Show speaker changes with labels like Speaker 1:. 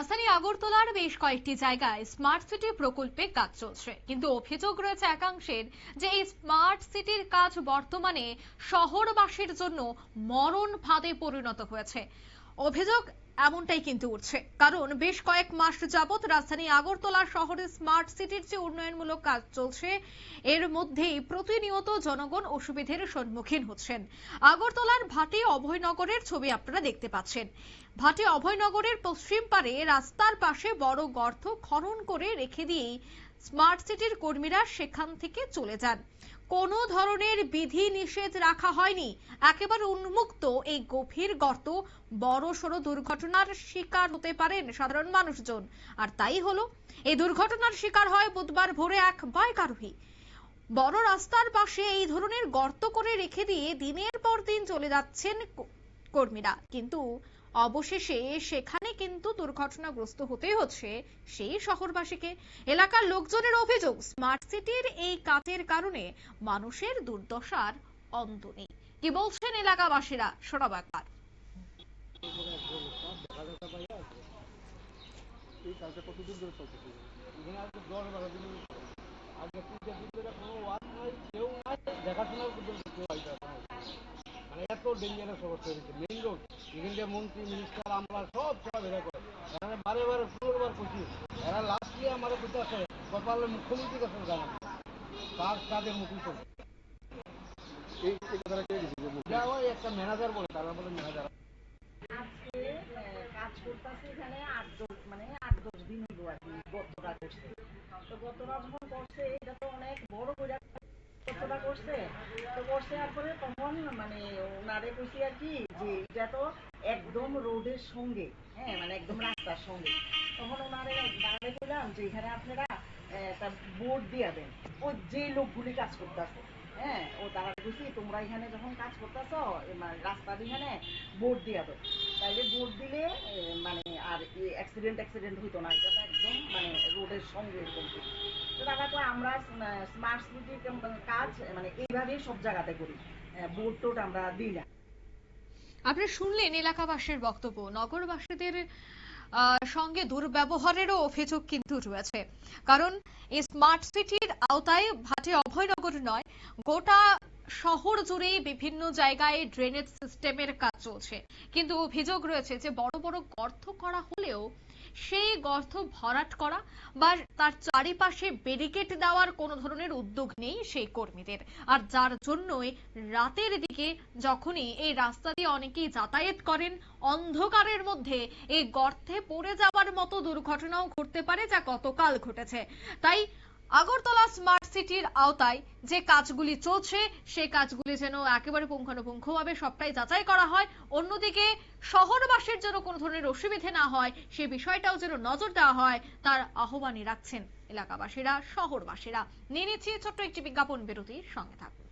Speaker 1: রাজধানী আগরতলার বেশ কয়েকটি জায়গায় স্মার্ট সিটি প্রকল্পে কাজ চলছে। কিন্তু অভিযোগ রয়েছে একাংশের যে এই স্মার্ট সিটির কাজ বর্তমানে শহরবাসীর জন্য মরণ ফাঁদে পরিণত হয়েছে। অভিযোগ এমনটাই কিন্তু উঠছে। কারণ বেশ কয়েক মাস যাবৎ রাজধানী আগরতলা শহরে স্মার্ট সিটির যে উন্নয়নমূলক কাজ চলছে, এর মধ্যেই প্রতিনিয়ত জনগণ অসুবিধের সম্মুখীন হচ্ছেন। আগরতলার ভাটি অভয়নগরের ছবি আপনারা দেখতে পাচ্ছেন। ভাটি অভয়নগরের পশ্চিম পারে রাস্তার পাশে বড় গর্ত খনন করে রেখে দিয়েই স্মার্ট সিটির কর্মীরা সেখান থেকে চলে যান। কোনো ধরনের বিধি নিষেধ রাখা হয়নি। একেবারে উন্মুক্ত এই গভীর গর্ত বড় সড় দুর্ঘটনার শিকার হতে পারেন সাধারণ মানুষজন। আর তাই হলো, এই দুর্ঘটনার শিকার হয় বুধবার ভোরে এক বাইক আরোহী বড় রাস্তার পাশে এই ধরনের গর্ত করে রেখে দিয়ে দিনের পর দিন চলে যাচ্ছেন কর্মীরা। কিন্তু অবশেষে সেখানে কিন্তু দুর্ঘটনাগ্রস্ত হতে হচ্ছে সেই শহরবাসীকে। এলাকার লোকজনের অভিযোগ স্মার্ট সিটির এই কাজের কারণে মানুষের দুর্দশার অন্ত নেই। কি বলছেন এলাকাবাসীরা? শোনাব একবার।
Speaker 2: এই কাজটা পর্যন্ত কেউ আইতে আসে না। মানে এত ডেঞ্জারাস অবস্থা হয়েছে মেইন রোড এখান মন্ত্রী মিনিস্টার আমরা সব চলাফেরা করে। এখানে বারে বারে ষোলোবার করছি এরা লাস্ট ইয়ার আমাদের বুঝতে আসে কপালে মুখ্যমন্ত্রীর কাছে জানা কাজ কাজের মুখী
Speaker 3: এই এই কথাটা কে দিছে যে মুখ-
Speaker 2: যা ওই একটা ম্যানেজার বলে তারা বলে ম্যানেজার
Speaker 4: আজকে কাজ করতেছে এখানে আট দশ মানে আট দশ দিন হলো আর কি গতটা করছে তো যখন করছে এটা তো অনেক বড় করে গতটা করছে। তো করছে তখন মানে ওনারে কইছি আর কি যে, এটা তো একদম রোডের সঙ্গে হ্যাঁ মানে একদম রাস্তার সঙ্গে। তখন ওনারে কইলাম যে, এখানে আপনারা একটা বোর্ড দিয়ে দেন। ওই যে লোকগুলি কাজ করতেছে হ্যাঁ ও তারা বুঝি তোমরা এখানে যখন কাজ করতেছ রাস্তার এখানে বোর্ড দিয়ে দাও। তাইলে বোর্ড দিলে মানে আর অ্যাক্সিডেন্ট অ্যাক্সিডেন্ট হইতো না, এটা তো একদম মানে রোডের সঙ্গে এরকম। তো তারপর তো আমরা স্মার্ট সিটি কাজ মানে এইভাবেই সব জায়গাতে করি বোর্ড টোড আমরা দিই না।
Speaker 1: আপনারা শুনলেন এলাকাবাসীর বক্তব্য, নগরবাসীদের সঙ্গে দুর্ব্যবহারেরও অভিযোগ কিন্তু রয়েছে। কারণ, এই স্মার্ট সিটির আওতায় ভাটে অভয়নগর নয়, গোটা শহর জুড়েই বিভিন্ন জায়গায় ড্রেনেজ সিস্টেমের কাজ চলছে। কিন্তু অভিযোগ রয়েছে যে বড় বড় গর্ত করা হলেও সেই গর্ত ভরাট করা বা তার চারিপাশে ব্যারিকেড দেওয়ার কোনো ধরনের উদ্যোগ নেই সেই কর্মীদের। আর যার জন্যই রাতের দিকে যখনই এই রাস্তা দিয়ে অনেকেই যাতায়াত করেন, অন্ধকারের মধ্যে এই গর্তে পড়ে যাওয়ার মতো দুর্ঘটনাও ঘটতে পারে যা গতকাল ঘটেছে। তাই আগরতলা স্মার্ট সিটির আওতায় যে কাজগুলি চলছে, সেই কাজগুলি যেন একেবারে পুঙ্খানুপুঙ্খভাবে সবটাই যাচাই করা হয়। অন্যদিকে শহরবাসীর যেন কোনো ধরনের অসুবিধে না হয়, সে বিষয়টাও যেন নজর দেওয়া হয়, তার আহ্বানই রাখছেন এলাকাবাসীরা, শহরবাসীরা। নিয়ে নিচ্ছি ছোট্ট একটি বিজ্ঞাপন বিরতির সঙ্গে থাকুন।